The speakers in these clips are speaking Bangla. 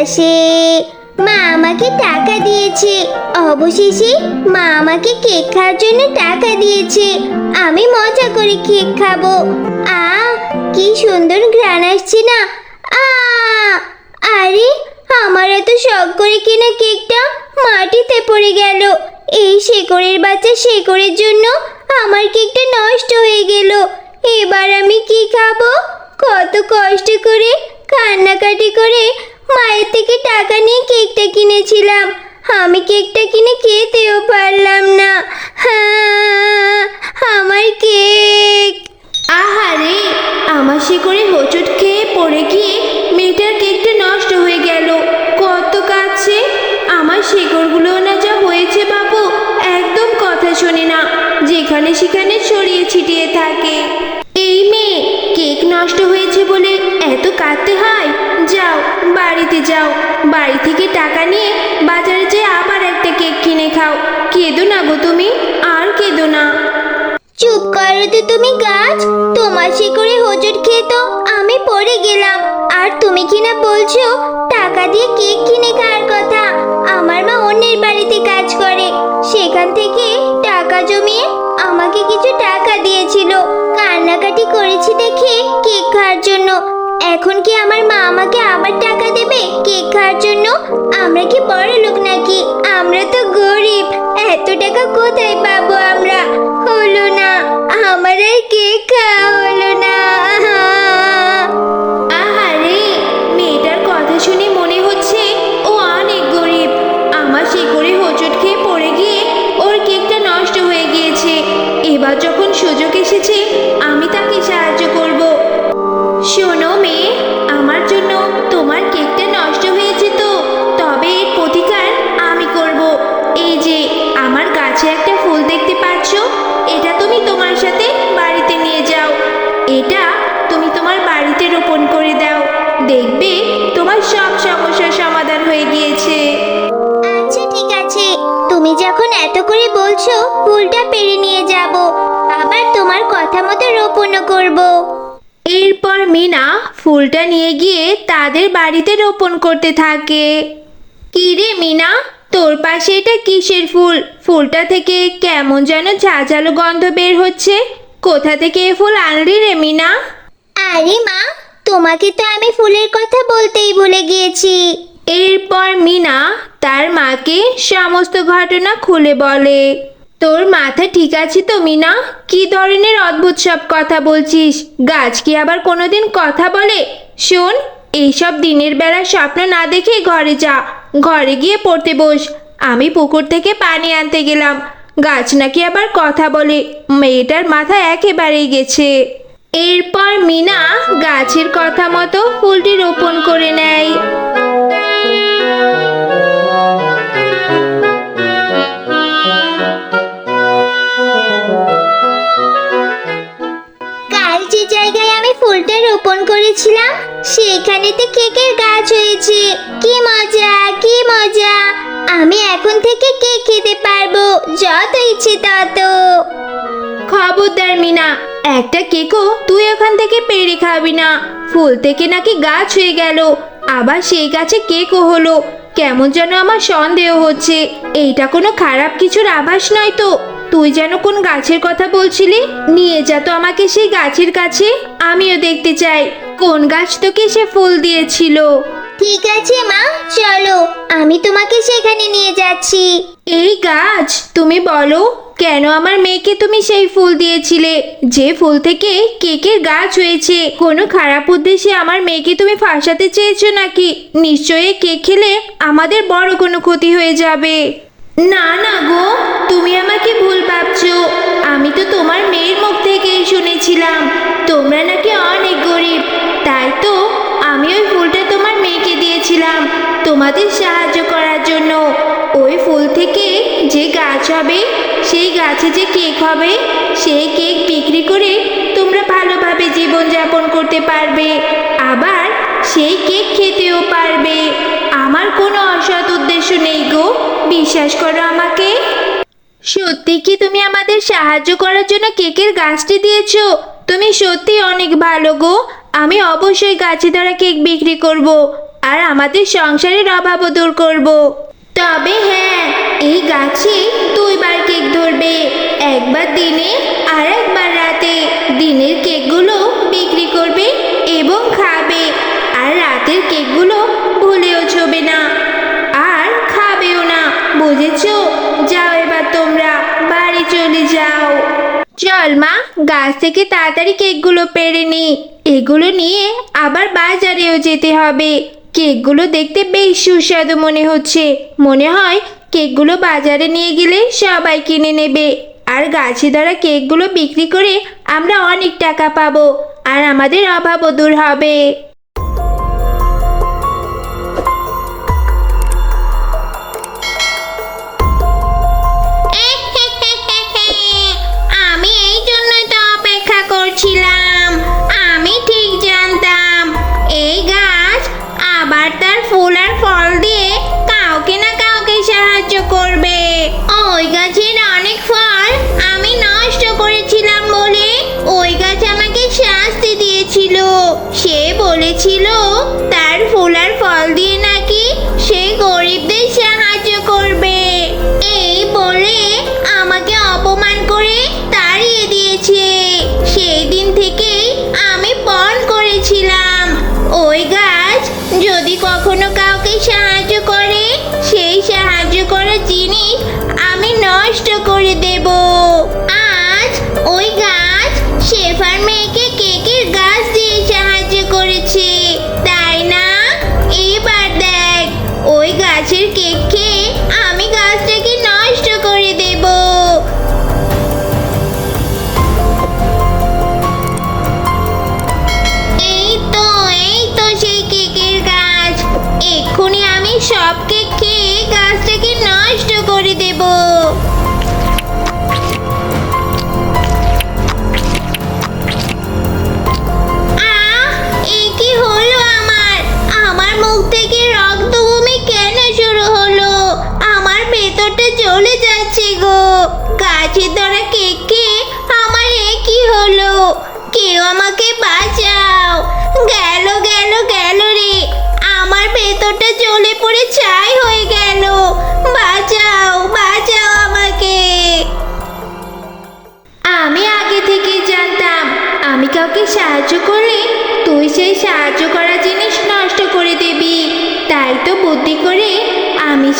বাতাসে মা আমাকে টাকা দিয়েছে। অবশেষে মা আমাকে কেক খাওয়ার জন্য টাকা দিয়েছে। আমি মজা করে কেক খাব। আ, কি সুন্দর ঘ্রাণ আসছে না। আ, আরে, আমার এত শখ করে কিনা কেকটা মাটিতে পড়ে গেল। এই শেকড়ের বাচ্চা শেকড়ের জন্য আমার কেকটা নষ্ট হয়ে গেল। এবার আমি কি খাব? কত কষ্ট করে, কান্নাকাটি করে মায়ের থেকে টাকা নিয়ে কেকটা কিনেছিলাম। আমি কেকটা কিনে খেতেও পারলাম না। হ্যাঁ আমার কেক। আহারে, আমার শিকড়ে হোঁচট খেয়ে পড়ে গিয়ে মেয়েটার কেকটা নষ্ট হয়ে গেল। কত কাছে আমার শিকড়গুলো না যা হয়েছে বাবু, একদম কথা শোনে না। যেখানে সেখানে ছড়িয়ে ছিটিয়ে থাকে। নষ্ট হয়েছে বলে এত কাঁদতে হয়? যাও, বাড়িতে যাও। বাড়ি থেকে টাকা নিয়ে বাজারে যেয়ে আবার একটা কেক কিনে খাও। কেঁদো না গো তুমি, আর কেঁদো না। চুপ করো তো তুমি গাছ। তোমার শিকড়ে হোঁচট খেয়ে তো আমি পড়ে গেলাম। আর তুমি কিনা বলছো টাকা দিয়ে কেক কিনে খাওয়ার কথা। আমার মা অন্যের বাড়িতে কাজ করে। সেখান থেকে টাকা জমিয়ে আমাকে কিছু টাকা দিয়েছিল। কান্নাকাটি করেছি দেখে কেক খাওয়ার জন্য। এখন কি আমার মা আমাকে আবার টাকা দেবে কেক খাওয়ার জন্য? আমরা কি বড় লোক নাকি? আমরা তো গরিব। এত তুমি যখন এত করে বলছো ফুলটা পেরে নিয়ে যাব। আবার তোমার কথা মতো রোপণও করব। এরপর মিনা ফুলটা নিয়ে গিয়ে তাদের বাড়িতে রোপণ করতে থাকে। কি রে মিনা তোর পাশে এটা কিসের ফুল? ফুলটা থেকে কেমন যেন ঝাঁঝালো গন্ধ বের হচ্ছে। কোথা থেকে এ ফুল আনলি রে মিনা? আরে মা তোমাকে তো আমি ফুলের কথা বলতেই ভুলে গিয়েছি। এরপর মিনা তার মাকে সমস্ত ঘটনা খুলে বলে। তোর মাথা ঠিক আছে তো, মিনা? কি ধরনের অদ্ভুত সব কথা বলছিস? গাছ কি আবার কোনোদিন কথা বলে? শোন, এইসব দিনের বেলা স্বপ্ন না দেখে ঘরে যা। ঘরে গিয়ে পড়তে বস। আমি পুকুর থেকে পানি আনতে গেলাম। গাছ নাকি আবার কথা বলে। মেয়েটার মাথা একেবারেই গেছে। এরপর মিনা গাছের কথা মতো ফুলটি রোপণ করেছিলাম সেখানেতে কেকের গাছ হয়েছে। কি মজা কি মজা। আমি এখন থেকে কেক খেতে পারব, যত ইচ্ছে তত। খবরদার মিনা, একটা কেকও তুই ওখান থেকে পেরে খাবি না। ফুল থেকে নাকি গাছ হয়ে গেল, আবার সেই গাছে কেকও হলো। কেমন যেন আমার সন্দেহ হচ্ছে। এইটা কোনো খারাপ কিছুর আভাস নয় তো। তুই যেন কোন গাছের কথা বলছিলি? নিয়ে যা তো আমাকে সেই গাছের কাছে। আমিও দেখতে চাই কোন গাছ তোকে সে ফুল দিয়েছিল। ঠিক আছে মা চলো। আমি তোমাকে সেখানে নিয়ে যাচ্ছি। এই গাছ তুমি বলো কেন আমার মেয়েকে তুমি সেই ফুল দিয়েছিলে? যে ফুল থেকে কেকের গাছ হয়েছে। কোনো খারাপ উদ্দেশ্যে আমার মেয়েকে তুমি ফাঁসাতে চেয়েছো নাকি? নিশ্চয়ই কেক খেলে আমাদের বড় কোনো ক্ষতি হয়ে যাবে। না না গো, তুমি আমাকে ভুল ভাবছ। আমি তো তোমার মেয়ের মুখ থেকেই শুনেছিলাম। তোমরা নাকি অনেক গরিব। তাই তো আমি ওই ফুলটা তোমার মেয়েকে দিয়েছিলাম তোমাদের সাহায্য করার জন্য। ওই ফুল থেকে যে গাছ হবে, সেই গাছে যে কেক হবে, সেই কেক বিক্রি করে তোমরা ভালোভাবে জীবনযাপন করতে পারবে। আবার সেই কেক খেতেও পারবে। আমার কোনো অসৎ উদ্দেশ্য নেই গো। বিশ্বাস করো আমাকে। সত্যি কি তুমি আমাদের সাহায্য করার জন্য কেকের গাছটি দিয়েছ? তুমি সত্যি অনেক ভালো গো। আমি অবশ্যই গাছে ধরা কেক বিক্রি করব আর আমাদের সংসারের অভাবও দূর করব। তবে হ্যাঁ এই গাছে দুইবার কেক ধরবে। একবার দিনে চল মা, গাছ থেকে তাড়াতাড়ি কেকগুলো পেরে নি। এগুলো নিয়ে আবার বাজারেও যেতে হবে। কেকগুলো দেখতে বেশ সুস্বাদু মনে হচ্ছে। মনে হয় কেকগুলো বাজারে নিয়ে গেলে সবাই কিনে নেবে। আর গাছে ধরা কেকগুলো বিক্রি করে আমরা অনেক টাকা পাবো। আর আমাদের অভাবও দূর হবে। করছিলাম আমি ঠিক জানতাম। এই গাছ আবার তার ফুল আর ফল দিয়ে কাউকে না কাউকে সাহায্য করবে। ওই গাছের অনেক ফল আমি নষ্ট করেছিলাম বলে ওই গাছ আমাকে শাস্তি দিয়েছিল। সে বলেছিল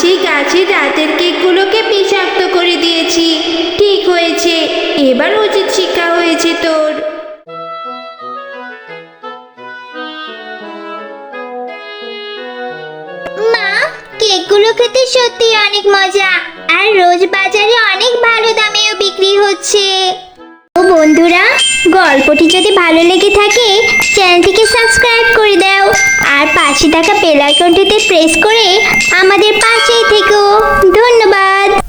সেই গাছের রাতের কেকগুলোকে বিষাক্ত করে দিয়েছি। ঠিক হয়েছে। এবার উচিত শিক্ষা হয়েছে তোর। মা, কেকগুলো খেতে সত্যি অনেক মজা। আর রোজ বাজারে অনেক ভালো দামেও বিক্রি হচ্ছে। ও বন্ধুরা, গল্পটি যদি ভালো লেগে থাকে, চ্যানেলটিকে সাবস্ক্রাইব করে দাও। আর পাশে থাকা বেল আইকনটিতে প্রেস করে আমাদের পাশেই থেকো। ধন্যবাদ।